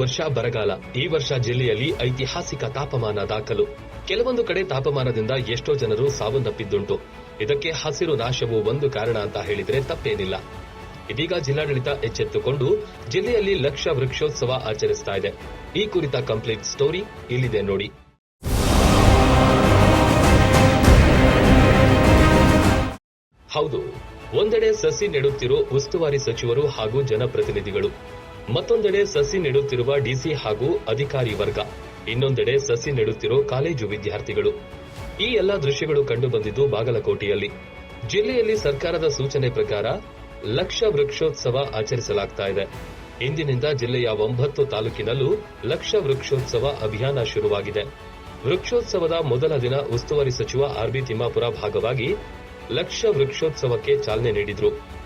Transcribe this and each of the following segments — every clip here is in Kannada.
ವರ್ಷ ಬರಗಾಲ. ಈ ವರ್ಷ ಜಿಲ್ಲೆಯಲ್ಲಿ ಐತಿಹಾಸಿಕ ತಾಪಮಾನ ದಾಖಲು. ಕೆಲವೊಂದು ಕಡೆ ತಾಪಮಾನದಿಂದ ಎಷ್ಟೋ ಜನರು ಸಾವನ್ನಪ್ಪಿದ್ದುಂಟು. ಇದಕ್ಕೆ ಹಸಿರು ನಾಶವು ಒಂದು ಕಾರಣ ಅಂತ ಹೇಳಿದರೆ ತಪ್ಪೇನಿಲ್ಲ. ಇದೀಗ ಜಿಲ್ಲಾಡಳಿತ ಎಚ್ಚೆತ್ತುಕೊಂಡು ಜಿಲ್ಲೆಯಲ್ಲಿ ಲಕ್ಷ ವೃಕ್ಷೋತ್ಸವ ಆಚರಿಸ್ತಾ ಇದೆ. ಈ ಕುರಿತ ಕಂಪ್ಲೀಟ್ ಸ್ಟೋರಿ ಇಲ್ಲಿದೆ ನೋಡಿ. ಹೌದು, ಒಂದೆಡೆ ಸಸಿ ನೆಡುತ್ತಿರೋ ಉಸ್ತುವಾರಿ ಸಚಿವರು ಹಾಗೂ ಜನಪ್ರತಿನಿಧಿಗಳು. ಮತ್ತೊಂದೆಡೆ ಸಸಿ ನೆಡುತ್ತಿರುವ ಡಿಸಿ ಹಾಗೂ ಅಧಿಕಾರಿ ವರ್ಗ. ಇನ್ನೊಂದೆಡೆ ಸಸಿ ನೆಡುತ್ತಿರೋ ಕಾಲೇಜು ವಿದ್ಯಾರ್ಥಿಗಳು. ಈ ಎಲ್ಲ ದೃಶ್ಯಗಳು ಕಂಡುಬಂದಿದ್ದು ಬಾಗಲಕೋಟೆಯಲ್ಲಿ. ಜಿಲ್ಲೆಯಲ್ಲಿ ಸರ್ಕಾರದ ಸೂಚನೆ ಪ್ರಕಾರ ಲಕ್ಷ ವೃಕ್ಷೋತ್ಸವ ಆಚರಿಸಲಾಗ್ತಾ ಇದೆ. ಇಂದಿನಿಂದ ಜಿಲ್ಲೆಯ ಒಂಬತ್ತು ತಾಲೂಕಿನಲ್ಲೂ ಲಕ್ಷ ವೃಕ್ಷೋತ್ಸವ ಅಭಿಯಾನ ಶುರುವಾಗಿದೆ. ವೃಕ್ಷೋತ್ಸವದ ಮೊದಲ ದಿನ ಉಸ್ತುವಾರಿ ಸಚಿವ ಆರ್ಬಿ ತಿಮ್ಮಾಪುರ ಭಾಗವಾಗಿ ಲಕ್ಷ ವೃಕ್ಷೋತ್ಸವಕ್ಕೆ ಚಾಲನೆ ನೀಡಿದ್ರು.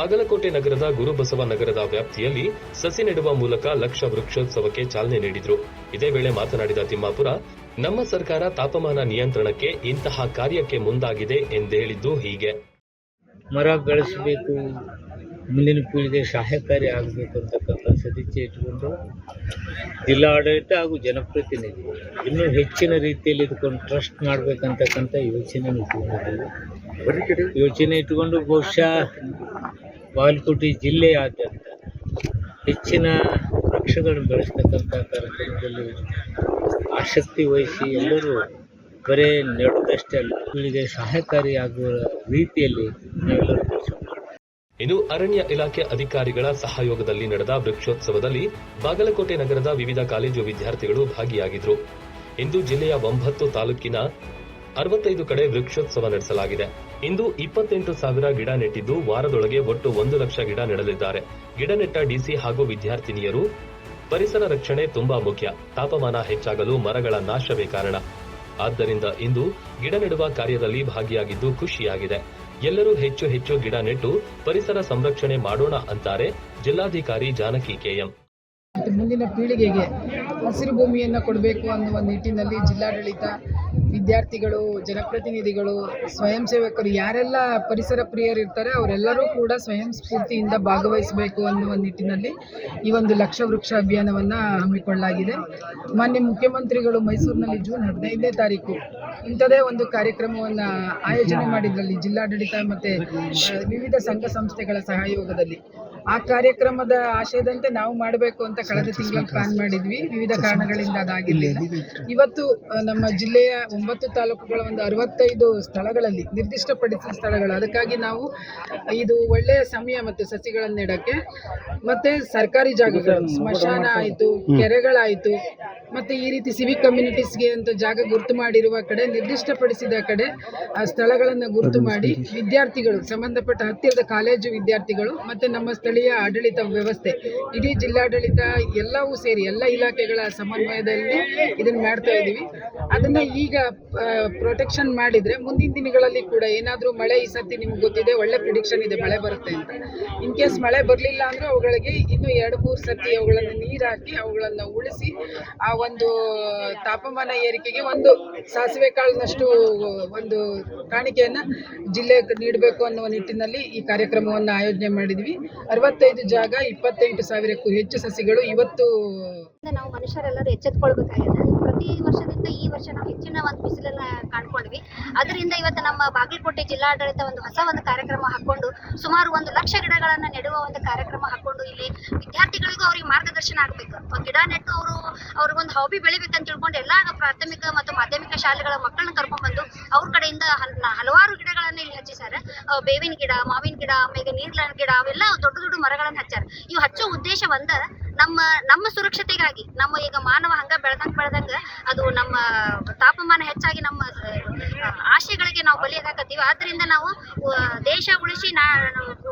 ಬಾಗಲಕೋಟೆ ನಗರದ ಗುರುಬಸವ ನಗರದ ವ್ಯಾಪ್ತಿಯಲ್ಲಿ ಸಸಿ ನೆಡುವ ಮೂಲಕ ಲಕ್ಷ ವೃಕ್ಷೋತ್ಸವಕ್ಕೆ ಚಾಲನೆ ನೀಡಿದರು. ಇದೇ ವೇಳೆ ಮಾತನಾಡಿದ ತಿಮ್ಮಾಪುರ, ನಮ್ಮ ಸರ್ಕಾರ ತಾಪಮಾನ ನಿಯಂತ್ರಣಕ್ಕೆ ಇಂತಹ ಕಾರ್ಯಕ್ಕೆ ಮುಂದಾಗಿದೆ ಎಂದು ಹೇಳಿದ್ದು ಹೀಗೆ. ಮರ ಬೆಳೆಸಬೇಕು, ಮುಂದಿನ ಪೀಳಿಗೆ ಸಹಾಯಕಾರಿ ಆಗಬೇಕು ಅಂತಕ್ಕಂಥ ಸದಿಚ್ಛೆ ಇಟ್ಟುಕೊಂಡು ಜಿಲ್ಲಾಡಳಿತ ಹಾಗೂ ಜನಪ್ರತಿನಿಧಿ ಇನ್ನೂ ಹೆಚ್ಚಿನ ರೀತಿಯಲ್ಲಿ ಇದ್ಕೊಂಡು ಟ್ರಸ್ಟ್ ಮಾಡಬೇಕಂತಕ್ಕಂಥ ಯೋಚನೆ ಇಟ್ಕೊಂಡಿದ್ದೀವಿ. ಯೋಚನೆ ಇಟ್ಟುಕೊಂಡು ಬಹುಶಃ ಬಾಗಲಕೋಟೆ ಜಿಲ್ಲೆಯಾದ್ಯಂತ ಹೆಚ್ಚಿನ ವೃಕ್ಷಗಳನ್ನು ಬೆಳೆಸ್ತಕ್ಕಂಥ ಕಾರ್ಯಕ್ರಮದಲ್ಲಿ ಆಸಕ್ತಿ ವಹಿಸಿ ಎಲ್ಲರೂ ಬರೇ ನೆಡುವುದಷ್ಟೇ ಅಲ್ಲ ಪೀಳಿಗೆ ಸಹಾಯಕಾರಿಯಾಗುವ ರೀತಿಯಲ್ಲಿ ನಾವೆಲ್ಲರೂ ಕೆಲಸ ಇನ್ನು ಅರಣ್ಯ ಇಲಾಖೆ ಅಧಿಕಾರಿಗಳ ಸಹಯೋಗದಲ್ಲಿ ನಡೆದ ವೃಕ್ಷೋತ್ಸವದಲ್ಲಿ ಬಾಗಲಕೋಟೆ ನಗರದ ವಿವಿಧ ಕಾಲೇಜು ವಿದ್ಯಾರ್ಥಿಗಳು ಭಾಗಿಯಾಗಿದ್ರು. ಇಂದು ಜಿಲ್ಲೆಯ ಒಂಬತ್ತು ತಾಲೂಕಿನ ಅರವತ್ತೈದು ಕಡೆ ವೃಕ್ಷೋತ್ಸವ ನಡೆಸಲಾಗಿದೆ. ಇಂದು ಇಪ್ಪತ್ತೆಂಟು ಸಾವಿರ ಗಿಡ ನೆಟ್ಟಿದ್ದು ವಾರದೊಳಗೆ ಒಟ್ಟು ಒಂದು ಲಕ್ಷ ಗಿಡ ನೆಡಲಿದ್ದಾರೆ. ಗಿಡ ನೆಟ್ಟ ಡಿಸಿ ಹಾಗೂ ವಿದ್ಯಾರ್ಥಿನಿಯರು ಪರಿಸರ ರಕ್ಷಣೆ ತುಂಬಾ ಮುಖ್ಯ. ತಾಪಮಾನ ಹೆಚ್ಚಾಗಲು ಮರಗಳ ನಾಶವೇ ಕಾರಣ. ಆದ್ದರಿಂದ ಇಂದು ಗಿಡ ನೆಡುವ ಕಾರ್ಯದಲ್ಲಿ ಭಾಗಿಯಾಗಿದ್ದು ಖುಷಿಯಾಗಿದೆ. ಎಲ್ಲರೂ ಹೆಚ್ಚು ಹೆಚ್ಚು ಗಿಡ ನೆಟ್ಟು ಪರಿಸರ ಸಂರಕ್ಷಣೆ ಮಾಡೋಣ ಅಂತಾರೆ ಜಿಲ್ಲಾಧಿಕಾರಿ ಜಾನಕಿ ಕೆಎಂ. ಮುಂದಿನ ಪೀಳಿಗೆಗೆ ಹಸಿರು ಭೂಮಿಯನ್ನು ಕೊಡಬೇಕು ಅನ್ನುವ ನಿಟ್ಟಿನಲ್ಲಿ ಜಿಲ್ಲಾಡಳಿತ, ವಿದ್ಯಾರ್ಥಿಗಳು, ಜನಪ್ರತಿನಿಧಿಗಳು, ಸ್ವಯಂ ಸೇವಕರು ಯಾರೆಲ್ಲ ಪರಿಸರ ಪ್ರಿಯರಿರ್ತಾರೆ ಅವರೆಲ್ಲರೂ ಕೂಡ ಸ್ವಯಂ ಸ್ಫೂರ್ತಿಯಿಂದ ಭಾಗವಹಿಸಬೇಕು ಅನ್ನುವ ನಿಟ್ಟಿನಲ್ಲಿ ಈ ಒಂದು ಲಕ್ಷ ವೃಕ್ಷ ಅಭಿಯಾನವನ್ನು ಹಮ್ಮಿಕೊಳ್ಳಲಾಗಿದೆ. ಮಾನ್ಯ ಮುಖ್ಯಮಂತ್ರಿಗಳು ಮೈಸೂರಿನಲ್ಲಿ ಜೂನ್ ಹದಿನೈದನೇ ತಾರೀಕು ಇಂಥದೇ ಒಂದು ಕಾರ್ಯಕ್ರಮವನ್ನು ಆಯೋಜನೆ ಮಾಡಿದ್ರಲ್ಲಿ ಜಿಲ್ಲಾಡಳಿತ ಮತ್ತು ವಿವಿಧ ಸಂಘ ಸಂಸ್ಥೆಗಳ ಸಹಯೋಗದಲ್ಲಿ. ಆ ಕಾರ್ಯಕ್ರಮದ ಆಶಯದಂತೆ ನಾವು ಮಾಡಬೇಕು ಅಂತ ಕಳೆದ ತಿಂಗಳು ಪ್ಲಾನ್ ಮಾಡಿದ್ವಿ. ವಿವಿಧ ಕಾರಣಗಳಿಂದ ಅದಾಗಿರಲಿಲ್ಲ ಇವತ್ತು ನಮ್ಮ ಜಿಲ್ಲೆಯ ಒಂಬತ್ತು ತಾಲೂಕುಗಳ ಒಂದು ಅರವತ್ತೈದು ಸ್ಥಳಗಳಲ್ಲಿ ನಿರ್ದಿಷ್ಟಪಡಿಸಿದ ಸ್ಥಳಗಳು. ಅದಕ್ಕಾಗಿ ನಾವು ಇದು ಒಳ್ಳೆಯ ಸಮಯ ಮತ್ತು ಸಸಿಗಳನ್ನು ನೆಡಕ್ಕೆ ಮತ್ತೆ ಸರ್ಕಾರಿ ಜಾಗಗಳು ಸ್ಮಶಾನ ಆಯಿತು ಕೆರೆಗಳಾಯಿತು ಮತ್ತೆ ಈ ರೀತಿ ಸಿವಿಕ್ ಕಮ್ಯುನಿಟೀಸ್ಗೆ ಅಂತ ಜಾಗ ಗುರುತು ಮಾಡಿರುವ ಕಡೆ ನಿರ್ದಿಷ್ಟಪಡಿಸಿದ ಕಡೆ ಆ ಸ್ಥಳಗಳನ್ನು ಗುರುತು ಮಾಡಿ ವಿದ್ಯಾರ್ಥಿಗಳು ಸಂಬಂಧಪಟ್ಟ ಹತ್ತಿರದ ಕಾಲೇಜು ವಿದ್ಯಾರ್ಥಿಗಳು ಮತ್ತೆ ನಮ್ಮ ಸ್ಥಳೀಯ ಆಡಳಿತ ವ್ಯವಸ್ಥೆ, ಇಡೀ ಜಿಲ್ಲಾಡಳಿತ ಎಲ್ಲವೂ ಸೇರಿ, ಎಲ್ಲ ಇಲಾಖೆಗಳ ಸಮನ್ವಯದಲ್ಲಿ ಇದನ್ನು ಮಾಡ್ತಾ ಇದ್ದೀವಿ. ಅದನ್ನ ಈಗ ಪ್ರೊಟೆಕ್ಷನ್ ಮಾಡಿದ್ರೆ ಮುಂದಿನ ದಿನಗಳಲ್ಲಿ ಕೂಡ ಏನಾದರೂ ಮಳೆ ಈ ಸರ್ತಿ ನಿಮ್ಗೆ ಗೊತ್ತಿದೆ, ಒಳ್ಳೆ ಪ್ರಿಡಿಕ್ಷನ್ ಇದೆ, ಮಳೆ ಬರುತ್ತೆ ಅಂತ. ಇನ್ ಕೇಸ್ ಮಳೆ ಬರಲಿಲ್ಲ ಅಂದ್ರೆ ಅವುಗಳಿಗೆ ಇನ್ನು ಎರಡು, ಮೂರು ಸರ್ತಿ ಅವುಗಳನ್ನು ನೀರು ಹಾಕಿ ಅವುಗಳನ್ನು ಉಳಿಸಿ, ಆ ಒಂದು ತಾಪಮಾನ ಏರಿಕೆಗೆ ಒಂದು ಸಾಸಿವೆ ಕಾಳಿನಷ್ಟು ಒಂದು ಕಾಣಿಕೆಯನ್ನ ಜಿಲ್ಲೆಗೆ ನೀಡಬೇಕು ಅನ್ನುವ ನಿಟ್ಟಿನಲ್ಲಿ ಈ ಕಾರ್ಯಕ್ರಮವನ್ನು ಆಯೋಜನೆ ಮಾಡಿದ್ವಿ. ಅರವತ್ತೈದು ಜಾಗ ಇಪ್ಪತ್ತೆಂಟು ಸಾವಿರಕ್ಕೂ ಹೆಚ್ಚು ಸಸಿಗಳು ಇವತ್ತು ನಾವು ಮನುಷ್ಯರೆಲ್ಲರೂ ಎಚ್ಚೆತ್ಕೊಳ್ಬೇಕಾಗಿದೆ. ಪ್ರತಿ ವರ್ಷದಿಂದ ಈ ವರ್ಷ ನಾವು ಹೆಚ್ಚಿನ ಒಂದು ಬಿಸಿಲನ್ನ ಅದರಿಂದ ಇವತ್ತು ನಮ್ಮ ಬಾಗಲಕೋಟೆ ಜಿಲ್ಲಾಡಳಿತ ಒಂದು ಹೊಸ ಒಂದು ಕಾರ್ಯಕ್ರಮ ಹಾಕೊಂಡು ಸುಮಾರು ಒಂದು ಲಕ್ಷ ಗಿಡಗಳನ್ನು ನೆಡುವ ಒಂದು ಕಾರ್ಯಕ್ರಮ ಹಾಕೊಂಡು ಇಲ್ಲಿ ವಿದ್ಯಾರ್ಥಿಗಳಿಗೂ ಅವ್ರಿಗೆ ಮಾರ್ಗದರ್ಶನ ಆಗಬೇಕು. ಗಿಡ ನೆಟ್ಟು ಅವರು ಅವ್ರಿಗೊಂದು ಹಾಬಿ ಬೆಳಿಬೇಕಂತ ತಿಳ್ಕೊಂಡು ಎಲ್ಲ ಪ್ರಾಥಮಿಕ ಮತ್ತು ಮಾಧ್ಯಮಿಕ ಶಾಲೆಗಳ ಮಕ್ಕಳನ್ನ ಕರ್ಕೊಂಡ್ಬಂದು ಅವ್ರ ಕಡೆಯಿಂದ ಹಲ್- ಹಲವಾರು ಗಿಡಗಳನ್ನ ಇಲ್ಲಿ ಹಚ್ಚಿದ್ದಾರೆ ಬೇವಿನ ಗಿಡ, ಮಾವಿನ ಗಿಡ, ಆಮೇಲೆ ನೀರ್ಲ ಗಿಡ ಅವೆಲ್ಲ ದೊಡ್ಡ ದೊಡ್ಡ ಮರಗಳನ್ನ ಹಚ್ಚಾರ ಇವು ಹಚ್ಚೋ ಉದ್ದೇಶ ಒಂದ ನಮ್ಮ ನಮ್ಮ ಸುರಕ್ಷತೆಗಾಗಿ, ನಮ್ಮ ಈಗ ಮಾನವ ಹಂಗ ಬೆಳ್ದಂಗ ಬೆಳೆದಂಗ ಅದು ನಮ್ಮ ತಾಪಮಾನ ಹೆಚ್ಚಾಗಿ ನಮ್ಮ ನಾವು ಆದ್ರಿಂದ ನಾವು ದೇಶ ಉಳಿಸಿ ನಾ,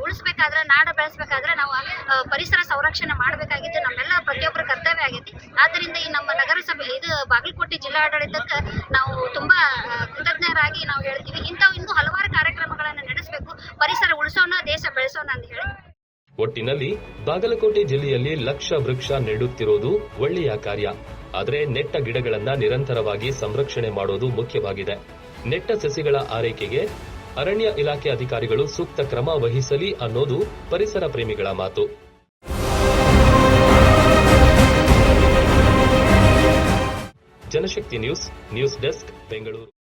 ಉಳಿಸ್ಬೇಕಾದ್ರೆ, ನಾಡ ಬೆಳೆಸ್ಬೇಕಾದ್ರೆ ನಾವು ಪರಿಸರ ಸಂರಕ್ಷಣೆ ಮಾಡಬೇಕಾಗಿದ್ದು ನಮ್ಮೆಲ್ಲ ಪ್ರತಿಯೊಬ್ಬರ ಕರ್ತವ್ಯ ಆಗೈತಿ. ಆದ್ರಿಂದ ಈ ನಮ್ಮ ನಗರಸಭೆ, ಇದು ಬಾಗಲಕೋಟೆ ಜಿಲ್ಲಾಡಳಿತಕ್ಕೆ ನಾವು ತುಂಬಾ ಕೃತಜ್ಞರಾಗಿ ನಾವು ಹೇಳ್ತೀವಿ. ಇಂಥವು ಇನ್ನೂ ಹಲವಾರು ಕಾರ್ಯಕ್ರಮಗಳನ್ನು ನಡೆಸಬೇಕು. ಪರಿಸರ ಉಳಿಸೋಣ, ದೇಶ ಬೆಳೆಸೋಣ ಅಂತ ಹೇಳಿ. ಒಟ್ಟಿನಲ್ಲಿ ಬಾಗಲಕೋಟೆ ಜಿಲ್ಲೆಯಲ್ಲಿ ಲಕ್ಷ ವೃಕ್ಷ ನೆಡುತ್ತಿರೋದು ಒಳ್ಳೆಯ ಕಾರ್ಯ. ಆದರೆ ನೆಟ್ಟ ಗಿಡಗಳನ್ನು ನಿರಂತರವಾಗಿ ಸಂರಕ್ಷಣೆ ಮಾಡುವುದು ಮುಖ್ಯವಾಗಿದೆ. ನೆಟ್ಟ ಸಸಿಗಳ ಆರೈಕೆಗೆ ಅರಣ್ಯ ಇಲಾಖೆ ಅಧಿಕಾರಿಗಳು ಸೂಕ್ತ ಕ್ರಮ ವಹಿಸಲಿ ಅನ್ನೋದು ಪರಿಸರ ಪ್ರೇಮಿಗಳ ಮಾತು. Janashakti news news desk, Bengaluru.